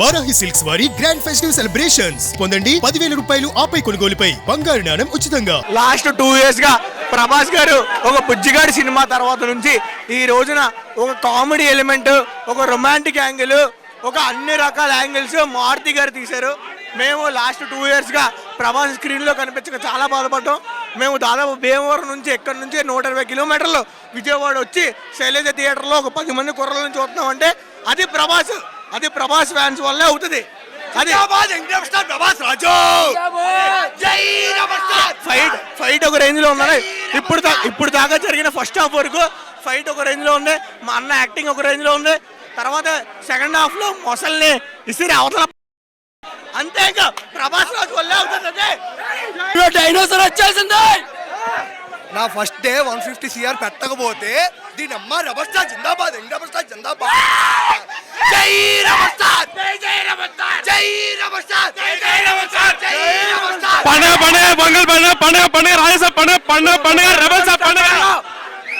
Varahi silks వారి grand festive celebrations పొందండి పదివేల రూపాయలు ఆపై కొనుగోలుపై. బంగారు నాణం ఉచితంగా. లాస్ట్ టూ ఇయర్స్గా ప్రభాస్ గారు ఒక బుజ్జిగాడి సినిమా తర్వాత నుంచి ఈ రోజున ఒక కామెడీ ఎలిమెంట్ ఒక రొమాంటిక్ యాంగిల్ ఒక అన్ని రకాల యాంగిల్స్ మారుతి గారు తీశారు. మేము లాస్ట్ టూ ఇయర్స్గా ప్రభాస్ స్క్రీన్లో కనిపించక చాలా బాధపడ్డాం. మేము దాదాపు భీమవరం నుంచి ఎక్కడి నుంచి నూట ఇరవై కిలోమీటర్లు విజయవాడ వచ్చి శైలజ థియేటర్లో ఒక పది మంది కుర్రలను చూస్తున్నాం అంటే అది ప్రభాస్ అది ప్రభాస్ ఫ్యాన్స్ వల్లే అవుతుంది. అది ప్రభాస్ రాజు! ఫైట్ ఫైట్ ఒక రేంజ్లో ఉన్నది ఇప్పుడు ఇప్పుడు దాకా జరిగిన ఫస్ట్ హాఫ్ వరకు ఫైట్ ఒక రేంజ్లో ఉంది. మా అన్న యాక్టింగ్ ఒక రేంజ్లో ఉంది. తర్వాత సెకండ్ హాఫ్లో మొసల్ని ఇసిరి అవతల అంతే ఇంకా. ప్రభాస్ రాజు వల్లే అవుతుంది డైనోసర్ వచ్చేసింది! నా first day one fifty CR పెట్టకపోతే దీని అమ్మ రబర్ స్టార్ జిందాబాద్ యంగ్ రబర్ స్టార్ జిందాబాద్ జై రబర్ స్టార్ జై జై రబర్ స్టార్ జై రబర్ స్టార్ జై జై రబర్ స్టార్ జై రబర్ స్టార్ పండగ పండగ పొంగల్ పండగ పండగ పండగ పండగ పండగ పండగ రెబల్స్ పండగ!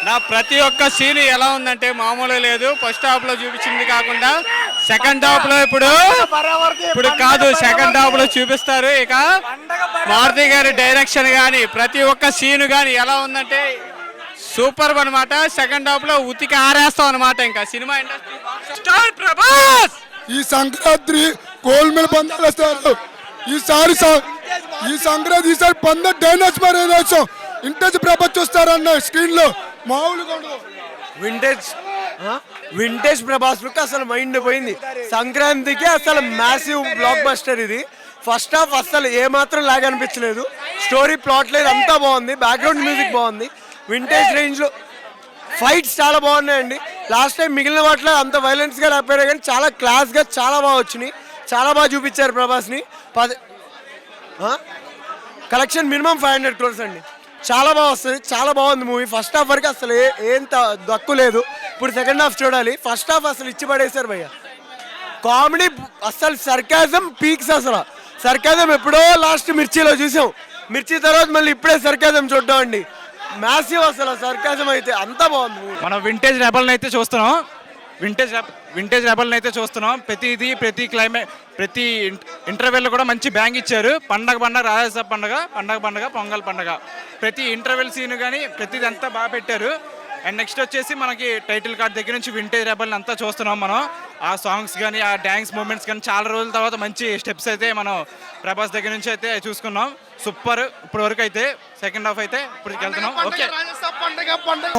నా ప్రతి ఒక్క సీన్ ఎలా ఉందంటే మామూలు లేదు. ఫస్ట్ హాఫ్లో చూపించింది కాకుండా సెకండ్ హాఫ్లో ఇప్పుడు ఇప్పుడు కాదు సెకండ్ హాఫ్లో చూపిస్తారు. ఇక మారుతి గారి డైరెక్షన్ గాని ప్రతి ఒక్క సీన్ గాని ఎలా ఉందంటే సూపర్ అన్నమాట. సెకండ్ హాఫ్లో ఉతికి ఆరేస్తాం అనమాట ఇంకా. సినిమా ఇండస్ట్రీ స్టార్ ప్రభాస్ ఈ సంక్రాంతి గోల్మెల్ పందాలు వేస్తారు. ఈసారి సం- ఈ సంక్రాంతి ఈసారి పంద డైనోస్ మరి వేసాం ఇంటేజ్ ప్రభ చూస్తారన్న స్క్రీన్లో. మామూలుగా వింటేజ్ వింటేజ్ ప్రభాస్ లుక్ అసలు మైండ్ పోయింది. సంక్రాంతికి అసలు మ్యాసివ్ బ్లాక్ బస్టర్ ఇది. ఫస్ట్ హాఫ్ అసలు ఏ మాత్రం లాగ్ అనిపించలేదు. స్టోరీ ప్లాట్ లేదు. అంతా బాగుంది. బ్యాక్గ్రౌండ్ మ్యూజిక్ బాగుంది. వింటేజ్ రేంజ్లో ఫైట్స్ చాలా బాగున్నాయండి. లాస్ట్ టైం మిగిలిన వాటిలో అంత వైలెన్స్గా లేకపోయినా కానీ చాలా క్లాస్గా చాలా బాగా వచ్చినాయి. చాలా బాగా చూపించారు ప్రభాస్ని. పది collection minimum five hundred crores అండి. చాలా బాగా వస్తుంది. చాలా బాగుంది మూవీ ఫస్ట్ హాఫ్ వరకు అసలు ఏంత ఏం దక్కు లేదు. ఇప్పుడు సెకండ్ హాఫ్ చూడాలి. ఫస్ట్ హాఫ్ అసలు ఇచ్చి పడేశారు భయ్య. కామెడీ అసలు సర్కాజం పీక్స్ అసలు. సర్కాజం ఎప్పుడో లాస్ట్ మిర్చిలో చూసాం. మిర్చి తర్వాత మళ్ళీ ఇప్పుడే సర్కాజం చూడడం అండి. మ్యాసివ్ అసలు సర్కాజం అయితే అంతా బాగుంది. మనం వింటేజ్ రెబల్ని అయితే చూస్తున్నాం. వింటేజ్ వింటేజ్ రెబల్ని అయితే చూస్తున్నాం. ప్రతిది ప్రతి క్లైమేట్ ప్రతి ఇంటర్వెల్ కూడా మంచి బ్యాంగ్ ఇచ్చారు. పండగ పండగ రాజసభ పండగ పండగ పండగ పొంగల్ పండగ. ప్రతి ఇంటర్వెల్ సీన్ కానీ ప్రతిది అంతా బాగా పెట్టారు. అండ్ నెక్స్ట్ వచ్చేసి మనకి టైటిల్ కార్డ్ దగ్గర నుంచి వింటేజ్ రెబల్ని అంతా చూస్తున్నాం మనం. ఆ సాంగ్స్ కానీ ఆ డ్యాన్స్ మూమెంట్స్ కానీ చాలా రోజుల తర్వాత మంచి స్టెప్స్ అయితే మనం ప్రభాస్ దగ్గర నుంచి అయితే చూసుకున్నాం. సూపర్. ఇప్పటి వరకు అయితే సెకండ్ హాఫ్ అయితే ఇప్పుడు వెళ్తున్నాం. ఓకే.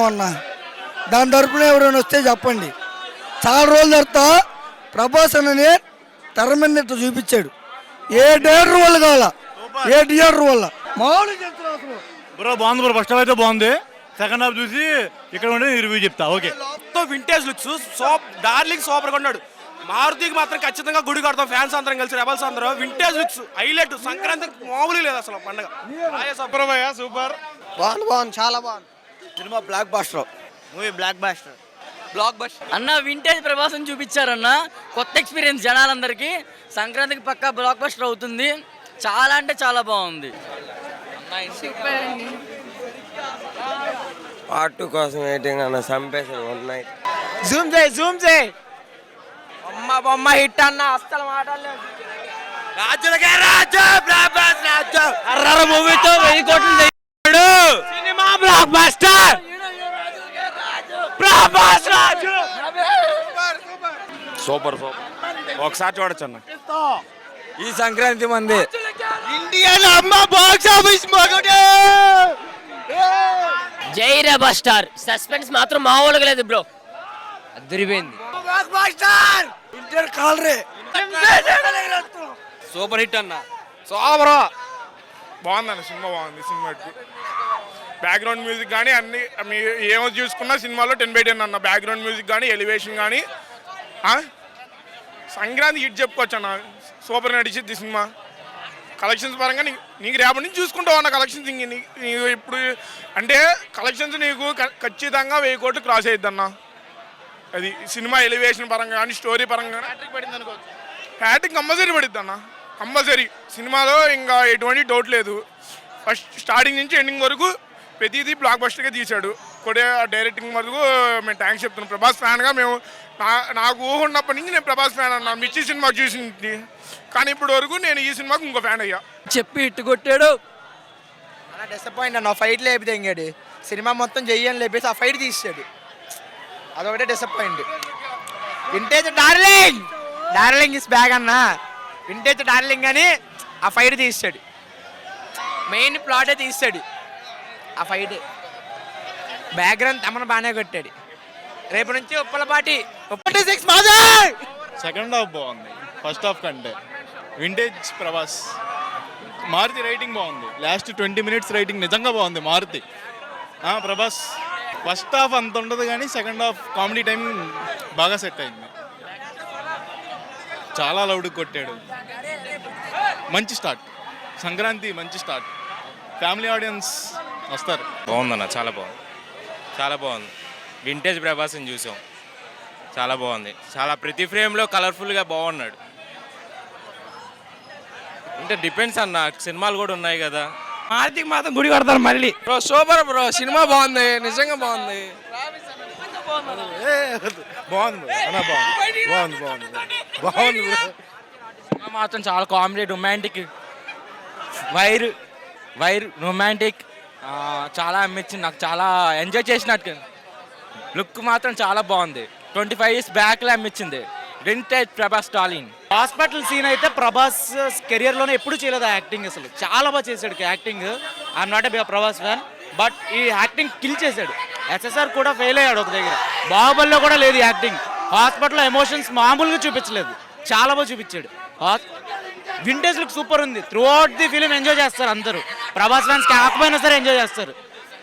అన్న దాని తరపున ఎవరైనా వస్తే చెప్పండి. చాలా రోజుల తర్వాత ప్రభాస్ అన్నని తెర మీద ఇట్లా చూపించాడు. ఏ థియేటర్ వల్ల కావాల? ఏ థియేటర్ వల్ల మామూలు బ్రో బాగుంది బ్రో. ఫస్ట్ హాఫ్ అయితే బాగుంది. సెకండ్ హాఫ్ చూసి ఇక్కడ ఉండి రివ్యూ చెప్తా. ఓకే. మొత్తం వింటేజ్ లుక్స్ సోప్ డార్లింగ్ సూపర్ కొన్నాడు. మారుతికి మాత్రం ఖచ్చితంగా గుడి కడతాం. ఫ్యాన్స్ అందరం కలిసి రెబల్స్ అందరూ. వింటేజ్ లుక్స్ హైలైట్ సంక్రాంతికి మామూలు లేదు అసలు పండగ. సూపర్ భయ్యా సూపర్. బాగుంది బాగుంది చాలా బాగుంది. Cinema blockbuster movie blockbuster blockbuster అన్న వింటేజ్ ప్రభాసం చూపించారన్న. కొత్త ఎక్స్పీరియన్స్ జనాలందరికీ. సంక్రాంతికి పక్కా బ్లాక్ బస్టర్ అవుతుంది. చాలా అంటే చాలా బాగుంది. పార్ట్ టూ కోసం వెయిటింగ్ అన్న నైట్ జూమ్ చేయి జూమ్ చేయి. అమ్మ బొమ్మ హిట్ అన్న అస్సలు మాట్లాడలేదు రాజులకే రాజు ప్రభాస్ రాజు. అర్రర మూవీతో వెయ్యి కోట్లు తెచ్చాడు. Cinema blockbuster Prabhas Raju. Super super. ఒకసారి చూడొచ్చు అన్న. ఈ సంక్రాంతి మంది. ఇండియన్ అమ్మ బాక్స్ ఆఫీస్ జై రెబా స్టార్ సస్పెన్స్ మాత్రం మామూలుగా లేదు బ్రో. అదిరిపోయింది. కాలరే. సూపర్ హిట్ అన్న. సూపర్ బాగుందన్న సినిమా బాగుంది సినిమా బ్యాక్గ్రౌండ్ మ్యూజిక్ కానీ అన్ని మీరు ఏమో చూసుకున్నా సినిమాలో టెన్ బై టెన్ అన్న. బ్యాక్గ్రౌండ్ మ్యూజిక్ కానీ ఎలివేషన్ కానీ సంక్రాంతి హిట్ చెప్పుకోవచ్చు అన్న సూపర్ నడిచిద్ది సినిమా. కలెక్షన్స్ పరంగా నీ- నీకు రేపటి నుంచి చూసుకుంటావు అన్న కలెక్షన్స్ ఇంక నీ- నీకు ఇప్పుడు అంటే కలెక్షన్స్ నీకు ఖచ్చితంగా వెయ్యి కోట్లు క్రాస్ అయ్యిద్ది అన్న. అది సినిమా ఎలివేషన్ పరంగా కానీ స్టోరీ పరంగా హ్యాట్రిక్ పడింది అనుకోవచ్చు. హ్యాట్రిక్ కంపల్సరీ పడిద్ది అన్న కంపల్సరీ. సినిమాలో ఇంకా ఎటువంటి డౌట్ లేదు. ఫస్ట్ స్టార్టింగ్ నుంచి ఎండింగ్ వరకు ప్రతిదీ బ్లాక్ బస్టర్గా తీశాడు. కొడే డైరెక్టింగ్ వరకు మేము థ్యాంక్స్ చెప్తున్నాం. ప్రభాస్ ఫ్యాన్గా మేము నా నాకు ఊహ ఉన్నప్పటి నుంచి నేను ప్రభాస్ ఫ్యాన్ అన్నా. మిర్చి సినిమా చూసింది. కానీ ఇప్పుడు వరకు నేను ఈ సినిమాకు ఇంకో ఫ్యాన్ అయ్యా. చెప్పి ఇట్టు కొట్టాడు. అలా డిసప్పాయింట్ అన్న. ఫైట్ లేపితే ఇంకాడు సినిమా మొత్తం చెయ్యని లేపేసి ఆ ఫైట్ తీసాడు అదొకటే disappoint vintage darling darling is back అన్న. వింటేజ్ డార్లింగ్ అని ఆ ఫైట్ తీసాడు మెయిన్ ప్లాటే తీసాడు ఆ ఫైట్ బ్యాక్గ్రౌండ్ తమను బాగానే కొట్టాడు. రేపు నుంచి ఉప్పలపాటి ఉప్పటి సిక్స్ మాజర్ సెకండ్ హాఫ్ బాగుంది. ఫస్ట్ హాఫ్ కంటే. వింటేజ్ ప్రభాస్. మారుతి రైటింగ్ బాగుంది. లాస్ట్ ట్వంటీ మినిట్స్ రైటింగ్ నిజంగా బాగుంది మారుతి. ప్రభాస్. ఫస్ట్ హాఫ్ అంత ఉండదు కానీ సెకండ్ హాఫ్ కామెడీ టైం బాగా సెట్ అయింది. చాలా లౌడ్ కొట్టాడు. మంచి స్టార్ట్ సంక్రాంతి మంచి స్టార్ట్ ఫ్యామిలీ ఆడియన్స్ వస్తారు. బాగుందన్న చాలా బాగుంది. చాలా బాగుంది. వింటేజ్ ప్రభాస్ని చూసాం. చాలా బాగుంది. చాలా ప్రతి ఫ్రేమ్లో కలర్ఫుల్గా బాగున్నాడు. అంటే డిపెండ్స్ అన్న సినిమాలు కూడా ఉన్నాయి కదా. మారుతికి మాత్రం గుడి కొడతారు మళ్ళీ. బ్రో సూపర్ బ్రో సినిమా బాగుంది నిజంగా బాగుంది. బాగుంది బాగుంది. బాగుంది బాగుంది. బాగుంది సినిమా మాత్రం చాలా comedy romantic. Wire wire romantic. చాలా అమ్మించింది నాకు చాలా ఎంజాయ్ చేసినట్టు లుక్ మాత్రం చాలా బాగుంది. ట్వంటీ ఫైవ్ ఇయర్స్ బ్యాక్లో అమ్మించింది vintage Prabhas Stalin hospital scene అయితే ప్రభాస్ కెరియర్ uh, లోనే ఎప్పుడు చేయలేదు ఆ యాక్టింగ్ అసలు. చాలా బాగా చేశాడు acting I'm not a Prabhas fan but ఈ యాక్టింగ్ కిల్ చేశాడు. ఎస్ఎస్ఆర్ కూడా ఫెయిల్ అయ్యాడు ఒక దగ్గర. బాహుబలిలో కూడా లేదు యాక్టింగ్ హాస్పిటల్ ఎమోషన్స్ మామూలుగా చూపించలేదు. చాలా బాగా చూపించాడు. వింటేజ్ లుక్ సూపర్ ఉంది. Throughout the film enjoy చేస్తారు అందరూ. ప్రభాస్ ఫ్యాన్స్ కాకపోయినా సరే ఎంజాయ్ చేస్తారు.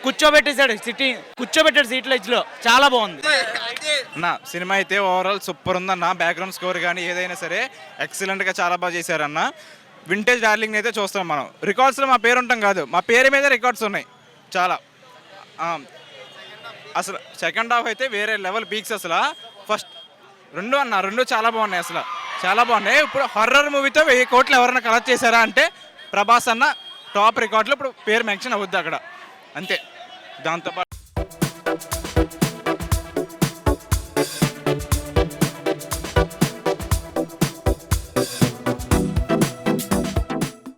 కూర్చోబెట్టేశాడు సిటీ కూర్చోబెట్టాడు సీట్ల లో చాలా బాగుంది. నా సినిమా అయితే ఓవరాల్ సూపర్ ఉందన్న. బ్యాక్గ్రౌండ్ స్కోర్ కానీ ఏదైనా సరే ఎక్సలెంట్గా చాలా బాగా చేశారన్న. వింటేజ్ డార్లింగ్ అయితే చూస్తాం మనం. రికార్డ్స్లో మా పేరు ఉంటాం కాదు. మా పేరు మీద రికార్డ్స్ ఉన్నాయి. చాలా. అసలు సెకండ్ హాఫ్ అయితే వేరే లెవెల్ పీక్స్ అసలు. ఫస్ట్ రెండు అన్న రెండు చాలా బాగున్నాయి అసలు. చాలా బాగున్నాయి. ఇప్పుడు హర్రర్ మూవీతో వెయ్యి కోట్లు ఎవరైనా కలెక్ట్ చేశారా అంటే ప్రభాస్ అన్న టాప్ రికార్డులు ఇప్పుడు పేరు మెన్షన్ అవుద్ది అక్కడ. అంతే. దాంతోపాటు